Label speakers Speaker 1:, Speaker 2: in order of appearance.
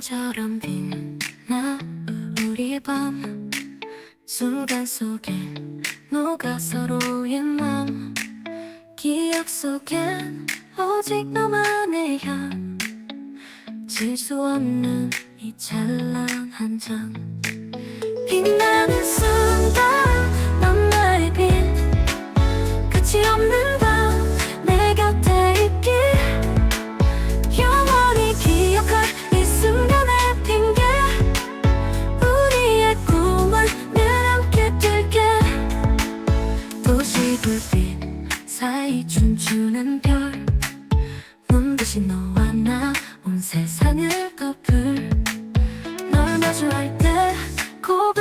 Speaker 1: 너처럼 빛나 우리의 밤. 순간 속에 녹아 서로의 맘. 기억 속엔 오직 너만의 향. 질 수 없는 이 찬란 한 장. 빛나는 순간 넌 나의 빛. 끝이 없는 불빛 사이 춤추는 별. 눈부신 너와 나 온 세상을 커플 널 마주할 때 고백